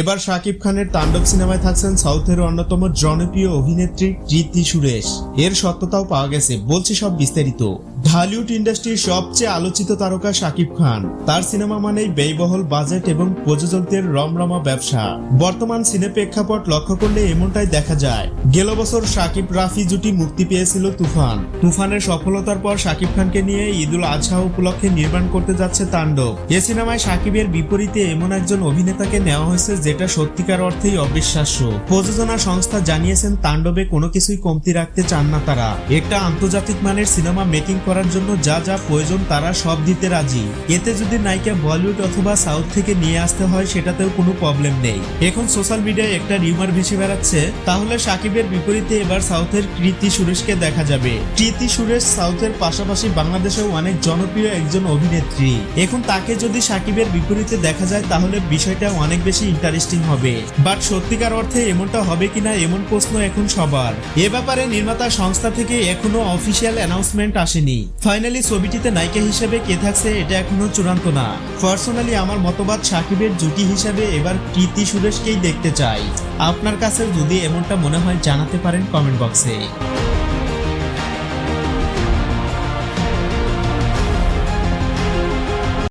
এবার শাকিব খানের তাণ্ডব সিনেমায় থাকছেন সাউথের অন্যতম জনপ্রিয় অভিনেত্রী কীর্তি সুরেশ। এর সত্যতাও পাওয়া গেছে, বলছি সব বিস্তারিত। ঢালিউড ইন্ডাস্ট্রির সবচেয়ে আলোচিত তারকা শাকিব খান। তার সিনেমা মানেই ব্যয়বহুল বাজেট এবং প্রযোজকদের রমরমা ব্যবসা। বর্তমান সিনে প্রেক্ষাপট লক্ষ্য করলে এমনটাই দেখা যায়। গেল বছর শাকিব রাফি জুটি মুক্তি পেয়েছিল তুফান। তুফানের সফলতার পর শাকিব খানকে নিয়ে ঈদুল আজহা উপলক্ষে নির্মাণ করতে যাচ্ছে তাণ্ডব। এ সিনেমায় শাকিবের বিপরীতে এমন একজন অভিনেতাকে নেওয়া হয়েছে যেটা সত্যিকার অর্থেই অবিশ্বাস্য। প্রযোজনা সংস্থা জানিয়েছেন, তাণ্ডবে কোনো কিছুই কমতি রাখতে চান না তারা। একটা আন্তর্জাতিক মানের সিনেমা মেকিং করার জন্য যা যা প্রয়োজন তারা সব দিতে রাজি। এতে যদি নায়িকা বলিউড অথবা সাউথ থেকে নিয়ে আসতে হয়, সেটাতেও কোনো প্রবলেম নেই। এখন সোশ্যাল মিডিয়ায় একটা রিউমার ভেসে বেড়াচ্ছে, তাহলে সাকিবের বিপরীতে এবার সাউথের কৃতি সুরেশকে দেখা যাবে। কৃতি সুরেশ সাউথের পাশাপাশি বাংলাদেশেও অনেক জনপ্রিয় একজন অভিনেত্রী। এখন তাকে যদি সাকিবের বিপরীতে দেখা যায়, তাহলে বিষয়টা অনেক বেশি ইন্টারেস্টিং হবে। বাট সত্যিকার অর্থে এমনটা হবে কিনা এমন প্রশ্ন এখন সবার। এ ব্যাপারে নির্মাতা সংস্থা থেকে এখনও অফিসিয়াল অ্যানাউন্সমেন্ট আসেনি। ফাইনালি ছবিটিতে নায়িকা হিসেবে কে থাকছে এটা এখনও চূড়ান্ত না। পার্সোনালি আমার মতবাদ সাকিবের জুটি হিসেবে এবার কীর্তি সুরেশকেই দেখতে চাই। আপনার কাছে যদি এমনটা মনে হয় জানাতে পারেন কমেন্ট বক্সে।